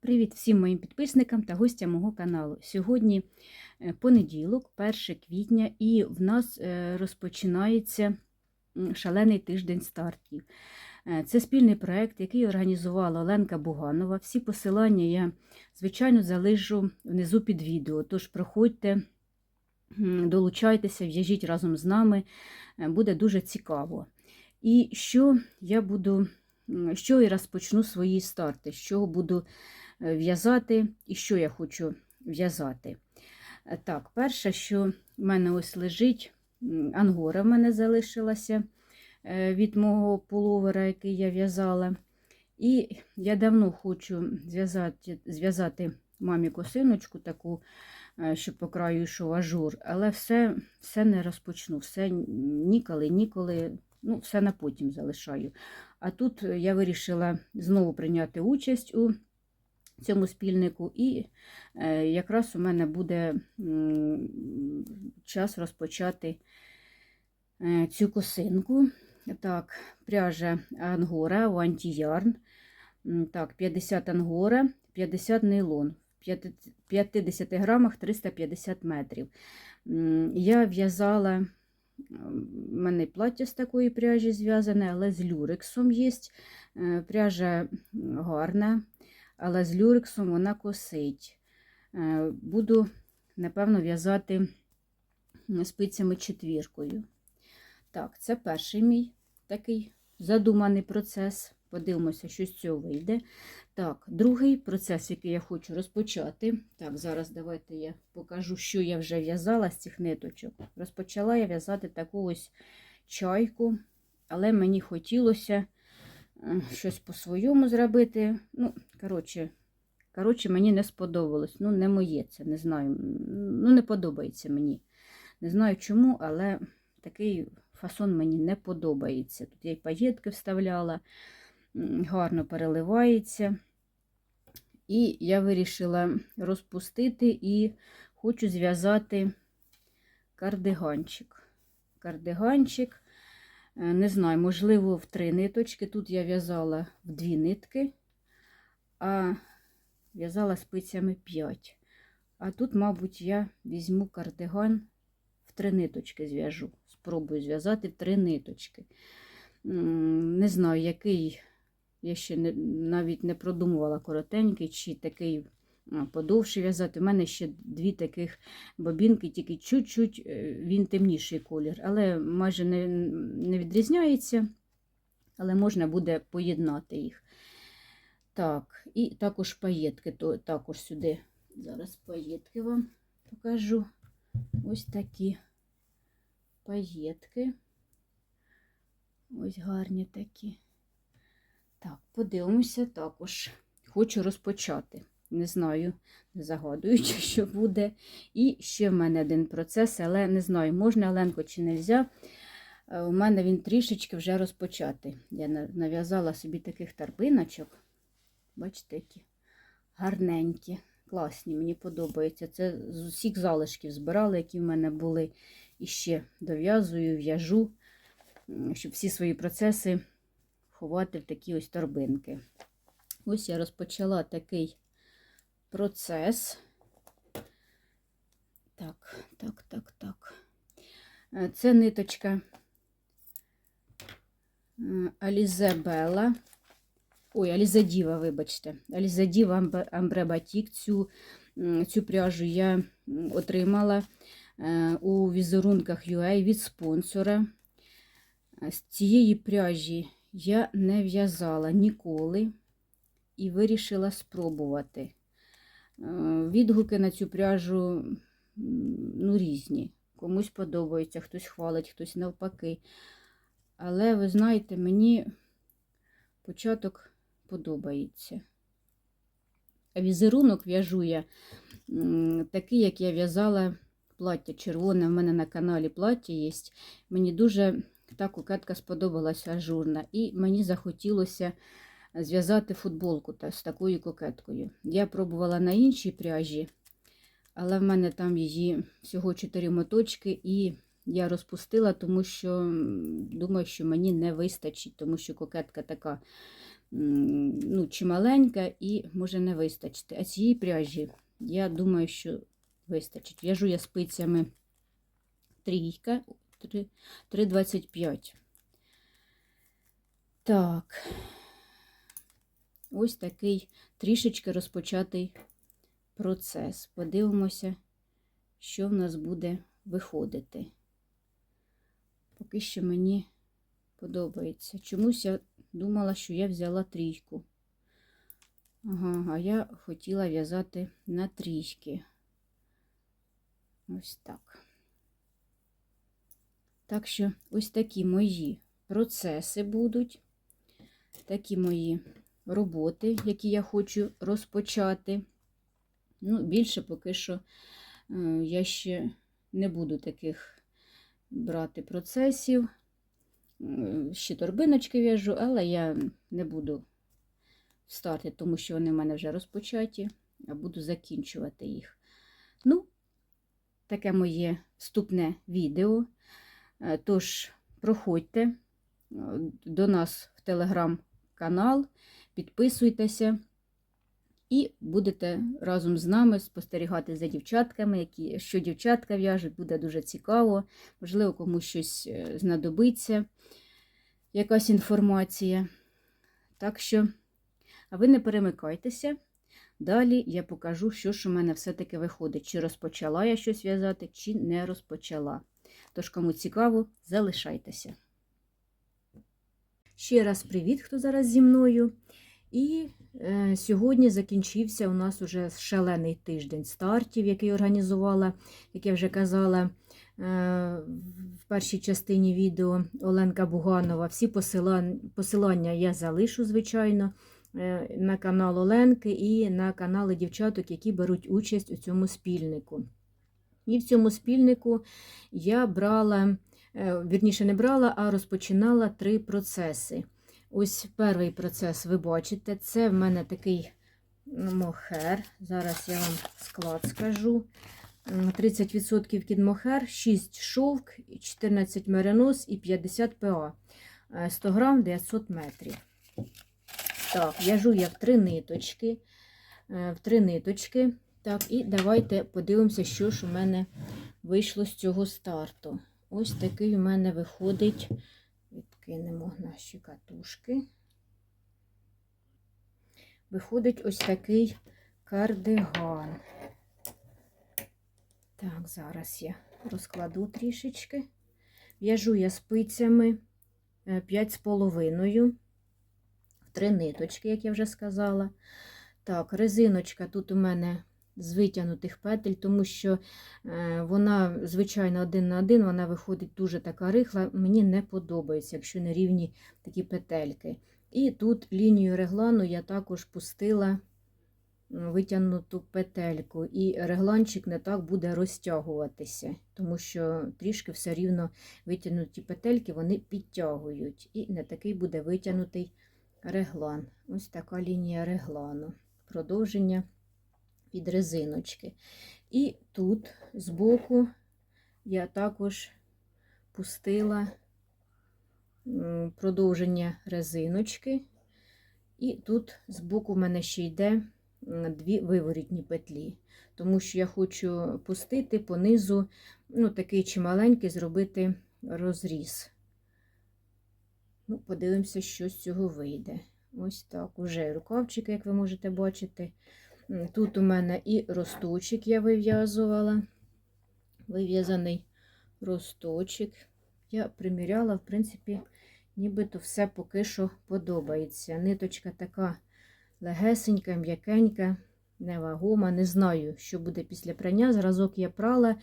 Привіт всім моїм підписникам та гостям мого каналу. Сьогодні е, понеділок, 1 квітня, і в нас е, розпочинається шалений тиждень стартів. Е, Це спільний проєкт, який організувала Оленка Буганова. Всі посилання я, звичайно, залишу внизу під відео. Тож проходьте, долучайтеся, в'яжіть разом з нами, буде дуже цікаво. І що я буду, що я розпочну свої старти, з чого буду в'язати і що я хочу в'язати. Е, Так, перше, що в мене ось лежить, ангора в мене залишилася е, від мого пуловера, який я в'язала. І я давно хочу зв'язати зв'язати мамі косиночку таку, е, щоб по краю йшов ажур, але все, все не розпочну, все ніколи, ніколи, ну, все на потім залишаю. А тут я вирішила знову прийняти участь у цьому спільнику, і е, якраз у мене буде час розпочати е, цю косинку. Так, пряжа ангора у антіярн. Так, 50 ангора, 50 нейлон. В 50 грамах 350 метрів. Я в'язала, в мене плаття з такої пряжі зв'язане, але з люрексом є. Е, Пряжа гарна, але з люрексом вона косить. Е, Буду, напевно, в'язати спицями четвіркою. Так, це перший мій такий задуманий процес. Подивимося, що з цього вийде. Так, другий процес, який я хочу розпочати. Так, зараз давайте я покажу, що я вже в'язала з цих ниточок. Розпочала я в'язати таку ось чайку, але мені хотілося щось по-своєму зробити. Ну, коротше, коротше, мені не сподобалось. Ну, не моє це, не знаю. Ну, не подобається мені. Не знаю чому, але такий фасон мені не подобається. Тут я й паєтки вставляла, гарно переливається. І я вирішила розпустити і хочу зв'язати кардиганчик. Кардиганчик, е, не знаю, можливо, в три ниточки. Тут я в'язала в дві нитки, а в'язала спицями 5. А тут, мабуть, я візьму кардиган в три ниточки зв'яжу. Спробую зв'язати в три ниточки. Не знаю, який, я ще не, навіть не продумувала коротенький, чи такий а, подовший в'язати. У мене ще дві таких бобінки, тільки чуть-чуть е, він темніший колір, але майже не, не відрізняється, але можна буде поєднати їх. Так, і також паєтки, то також сюди. Зараз паєтки вам покажу. Ось такі паєтки. Ось гарні такі. Так, подивимося також. Хочу розпочати. Не знаю, не загадуючи, що буде. І ще в мене один процес, але не знаю, можна Оленко чи не можна. У мене він трішечки вже розпочати. Я нав'язала собі таких тарбиночок. Бачите, які гарненькі, класні, мені подобаються. Це з усіх залишків збирала, які в мене були. І ще дов'язую, в'яжу, щоб всі свої процеси ховати в такі ось торбинки. Ось я розпочала такий процес. Так, так, так, так. Е, Це ниточка е, Алізабела. Ой, Алізадіва, вибачте. Алізадіва Амбе- Амбре Батік. Цю, цю пряжу я отримала е, у візерунках UA від спонсора. З цієї пряжі я не в'язала ніколи і вирішила спробувати. Е, Відгуки на цю пряжу ну, різні. Комусь подобається, хтось хвалить, хтось навпаки. Але ви знаєте, мені початок подобається. А візерунок в'яжу я такий, як я в'язала плаття червоне. В мене на каналі плаття є. Мені дуже та кокетка сподобалася ажурна. І мені захотілося зв'язати футболку з такою кокеткою. Я пробувала на іншій пряжі, але в мене там її всього 4 моточки, і я розпустила, тому що думаю, що мені не вистачить, тому що кокетка така ну, чи маленька і може не вистачити. А цієї пряжі, я думаю, що вистачить. В'яжу я спицями трійка, три- 3,25. Так, ось такий трішечки розпочатий процес. Подивимося, що в нас буде виходити. Поки що мені подобається. Чомусь я думала, що я взяла трійку. Ага, а я хотіла в'язати на трійки. Ось так. Так що ось такі мої процеси будуть, такі мої роботи, які я хочу розпочати. Ну, більше поки що е, я ще не буду таких брати процесів. Е, Ще торбиночки в'яжу, але я не буду старти, тому що вони в мене вже розпочаті, а буду закінчувати їх. Ну, таке моє вступне відео. Е, Тож, проходьте до нас в телеграм-канал, підписуйтеся і будете разом з нами спостерігати за дівчатками, які, що дівчатка в'яжуть, буде дуже цікаво. Можливо, комусь щось е, знадобиться, якась інформація. Так що, а ви не перемикайтеся. Далі я покажу, що ж у мене все-таки виходить, чи розпочала я щось в'язати, чи не розпочала. Тож, кому цікаво, залишайтеся. Ще раз привіт, хто зараз зі мною. І е, сьогодні закінчився у нас уже шалений тиждень стартів, який організувала, як я вже казала е, в першій частині відео Оленка Буганова. Всі посилання, я залишу, звичайно, е, на канал Оленки і на канали дівчаток, які беруть участь у цьому спільнику. І в цьому спільнику я брала, вірніше не брала, а розпочинала три процеси. Ось перший процес ви бачите, це в мене такий мохер. Зараз я вам склад скажу. 30% кідмохер, 6 шовк, 14 меринос і 50 ПА. Е, 100 грам 900 метрів. Так, в'яжу я в три ниточки. е, В три ниточки. Так, і давайте подивимося, що ж у мене вийшло з цього старту. Ось такий у мене виходить. Відкинемо наші катушки. Виходить ось такий кардиган. Так, зараз я розкладу трішечки. В'яжу я спицями 5,5 в три ниточки, як я вже сказала. Так, резиночка тут у мене з витягнутих петель, тому що е, вона, звичайно, один на один, вона виходить дуже така рихла. Мені не подобається, якщо не рівні такі петельки. І тут лінію реглану я також пустила витягнуту петельку, і регланчик не так буде розтягуватися, тому що трішки все рівно витягнуті петельки вони підтягують. І не такий буде витягнутий реглан. Ось така лінія реглану. Продовження від резиночки. І тут збоку я також пустила продовження резиночки. І тут збоку в мене ще йде дві виворітні петлі, тому що я хочу пустити по низу, ну, такий чималенький, зробити розріз. Ну, подивимося, що з цього вийде. Ось так. Уже рукавчики, як ви можете бачити. Тут у мене і росточок я вив'язувала. Вив'язаний росточок. Я приміряла, в принципі, нібито все поки що подобається. Ниточка така легесенька, м'якенька, невагома. Не знаю, що буде після прання. Зразок я прала,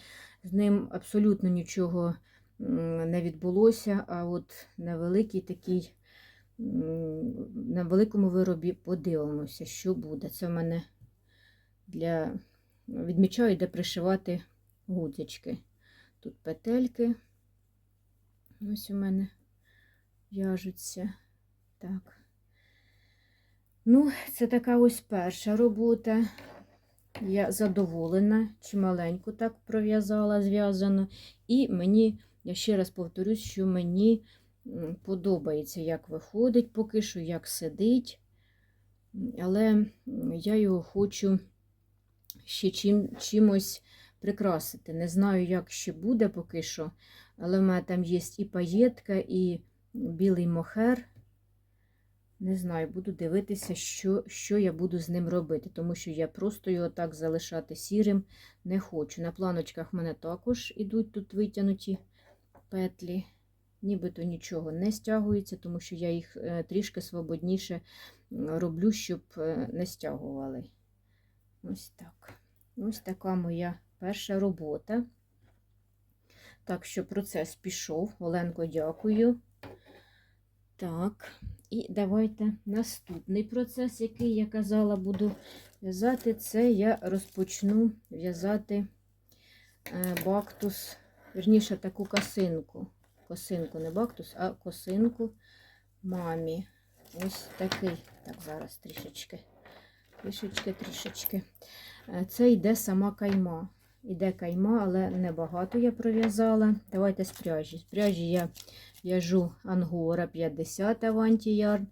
з ним абсолютно нічого не відбулося. А от на великий такий, на великому виробі подивимося, що буде. Це в мене для відмічаю, де пришивати гудзички. Тут петельки. Ось у мене в'яжуться. Так. Ну, це така ось перша робота. Я задоволена, чималеньку так пров'язала, зв'язано. І мені, я ще раз повторюсь, що мені Подобається, як виходить, поки що, як сидить. Але я його хочу ще чим, чимось прикрасити. Не знаю, як ще буде поки що, але в мене там є і паєтка, і білий мохер. Не знаю, буду дивитися, що, що я буду з ним робити, тому що я просто його так залишати сірим не хочу. На планочках в мене також ідуть тут витягнуті петлі. Нібито нічого не стягується, тому що я їх е, трішки свободніше роблю, щоб е, не стягували. Ось так. Ось така моя перша робота. Так що процес пішов. Оленко, дякую. Так, і давайте наступний процес, який я казала, буду в'язати, це я розпочну в'язати е, бактус, вірніше таку косинку. Косинку, не бактус, а косинку мамі. Ось такий. Так, зараз трішечки. Трішечки, трішечки. Це йде сама кайма. Іде кайма, але небагато я пров'язала. Давайте з пряжі. З пряжі я в'яжу ангора 50 аванті ярн,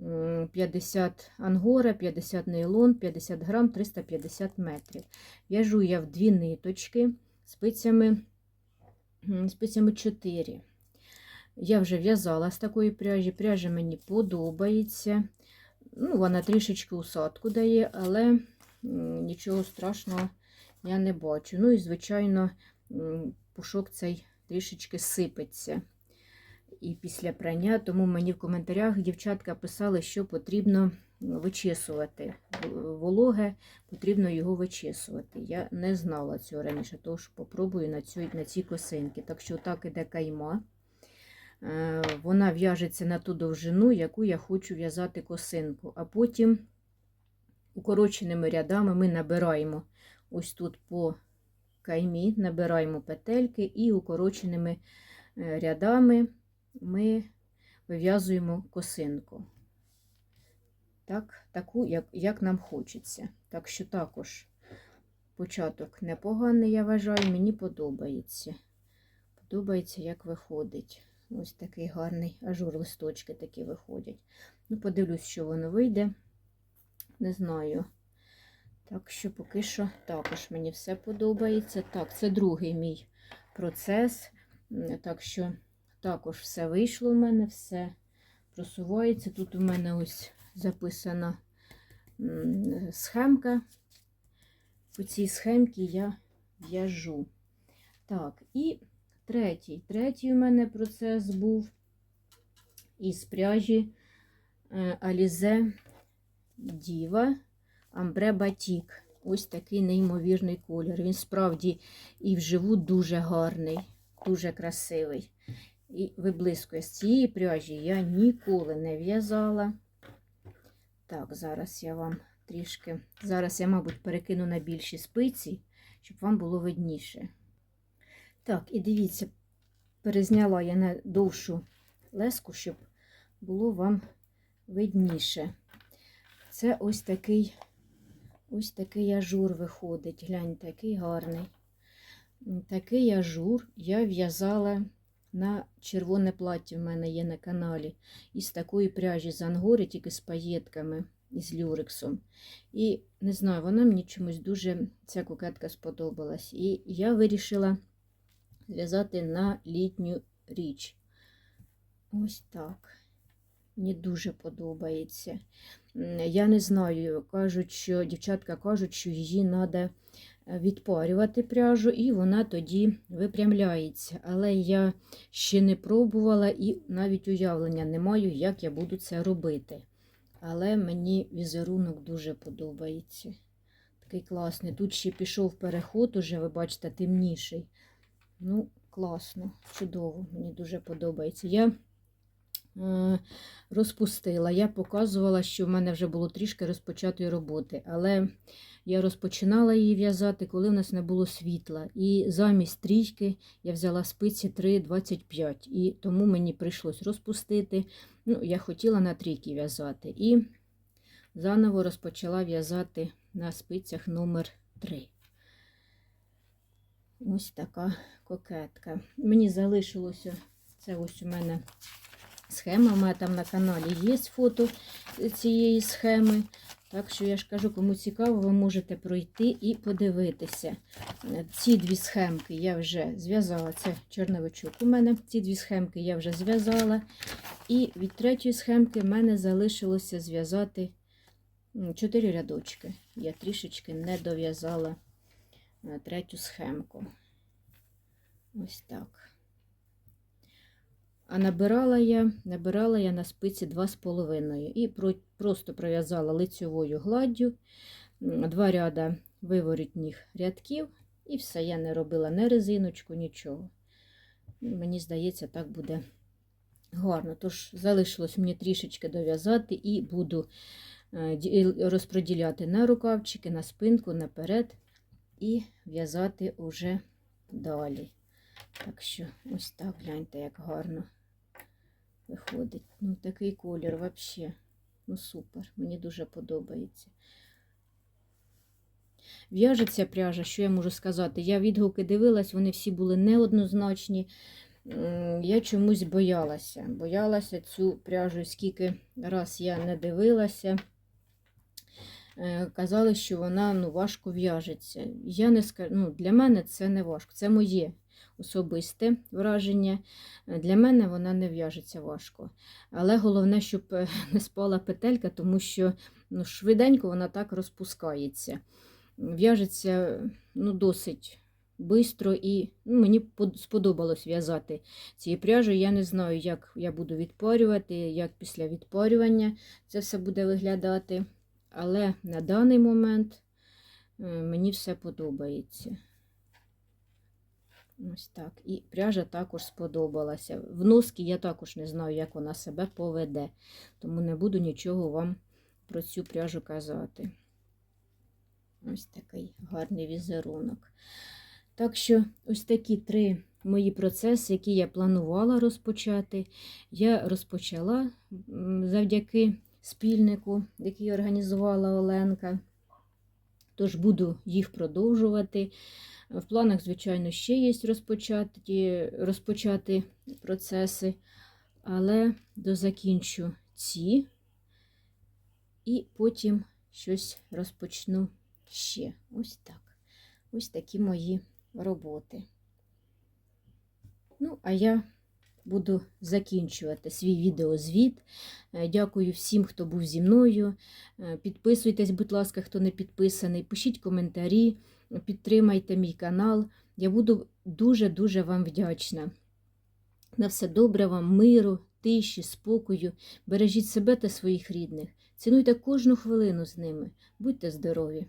м, 50 ангора, 50 нейлон, 50 грам, 350 метрів. В'яжу я в дві ниточки спицями, спицями 4. Я вже в'язала з такої пряжі. Пряжа мені подобається. Ну, вона трішечки усадку дає, але нічого страшного я не бачу. Ну і, звичайно, пушок цей трішечки сипеться і після прання, тому мені в коментарях дівчатка писали, що потрібно вичесувати. Вологе, потрібно його вичесувати. Я не знала цього раніше, тож попробую на, цю, на ці косинки. Так що так іде кайма. Е, Вона в'яжеться на ту довжину, яку я хочу в'язати косинку. А потім укороченими рядами ми набираємо ось тут по каймі, набираємо петельки і укороченими е, рядами ми вив'язуємо косинку. Так, таку, як, як нам хочеться. Так що також початок непоганий, я вважаю, мені подобається. Подобається, як виходить. Ось такий гарний ажур, листочки такі виходять. Ну, подивлюсь, що воно вийде. Не знаю. Так що поки що також мені все подобається. Так, це другий мій процес. Так що також все вийшло в мене, все просувається. Тут у мене ось записана схемка. По цій схемці я в'яжу. Так, і третій. Третій у мене процес був із пряжі е, Alize Diva Ambre Batik. Ось такий неймовірний колір. Він справді і вживу дуже гарний, дуже красивий. І виблискує з цієї пряжі я ніколи не в'язала. Так, зараз я вам трішки. Зараз я, мабуть, перекину на більші спиці, щоб вам було видніше. Так, і дивіться, перезняла я на довшу леску, щоб було вам видніше. Це ось такий ось такий ажур виходить. Гляньте, який гарний. Такий ажур я в'язала на червоне плаття в мене є на каналі. Із такої пряжі з ангори, тільки з паєтками і з люрексом. І не знаю, вона мені чомусь дуже ця кукетка сподобалась. І я вирішила зв'язати на літню річ. Ось так. Мені дуже подобається. Я не знаю, кажуть, що дівчатка кажуть, що її треба відпарювати пряжу, і вона тоді випрямляється. Але я ще не пробувала і навіть уявлення не маю, як я буду це робити. Але мені візерунок дуже подобається. Такий класний. Тут ще пішов переход, уже, ви бачите, темніший. Ну, класно, чудово, мені дуже подобається. Я е, розпустила, я показувала, що в мене вже було трішки розпочатої роботи, але я розпочинала її в'язати, коли в нас не було світла. І замість трійки я взяла спиці 3,25, і тому мені прийшлось розпустити. Ну, я хотіла на трійки в'язати. І заново розпочала в'язати на спицях номер 3. Ось така кокетка. Мені залишилося, це ось у мене схема. У мене там на каналі є фото цієї схеми. Так що я ж кажу, кому цікаво, ви можете пройти і подивитися. Ці дві схемки я вже зв'язала. Це чорновичок у мене. Ці дві схемки я вже зв'язала. І від третьої схемки в мене залишилося зв'язати чотири рядочки. Я трішечки не дов'язала е, третю схемку. Ось так. А набирала я, набирала я на спиці 2,5 і про, просто пров'язала лицьовою гладдю, два ряда виворітніх рядків, і все, я не робила не резиночку, нічого. Ну, Мені здається, так буде гарно. Тож залишилось мені трішечки дов'язати і буду е, розподіляти на рукавчики, на спинку, наперед і в'язати уже далі. Так що ось так гляньте, як гарно виходить. Ну, такий колір взагалі. Ну, супер. Мені дуже подобається. В'яжеться пряжа, що я можу сказати? Я відгуки дивилась, вони всі були неоднозначні. Я чомусь боялася. Боялася цю пряжу, скільки раз я не дивилася. Е, Казали, що вона ну, важко в'яжеться. Я не скажу, ну, для мене це не важко. Це моє особисте враження. Е, Для мене вона не в'яжеться важко. Але головне, щоб е, не спала петелька, тому що ну, швиденько вона так розпускається. В'яжеться ну, досить швидко і ну, мені сподобалось в'язати цією пряжею. Я не знаю, як я буду відпарювати, як після відпарювання це все буде виглядати. Але на даний момент е, мені все подобається. Ось так. І пряжа також сподобалася. В носки я також не знаю, як вона себе поведе, тому не буду нічого вам про цю пряжу казати. Ось такий гарний візерунок. Так що, ось такі три мої процеси, які я планувала розпочати, я розпочала завдяки спільнику, який організувала Оленка. Тож буду їх продовжувати. В планах, звичайно, ще є розпочати, розпочати процеси, але дозакінчу ці і потім щось розпочну ще. Ось так. Ось такі мої роботи. Ну, а я буду закінчувати свій відеозвіт. Е, Дякую всім, хто був зі мною. Е, Підписуйтесь, будь ласка, хто не підписаний. Пишіть коментарі, підтримайте мій канал. Я буду дуже-дуже вам вдячна. На все добре вам, миру, тиші, спокою. Бережіть себе та своїх рідних. Цінуйте кожну хвилину з ними. Будьте здорові!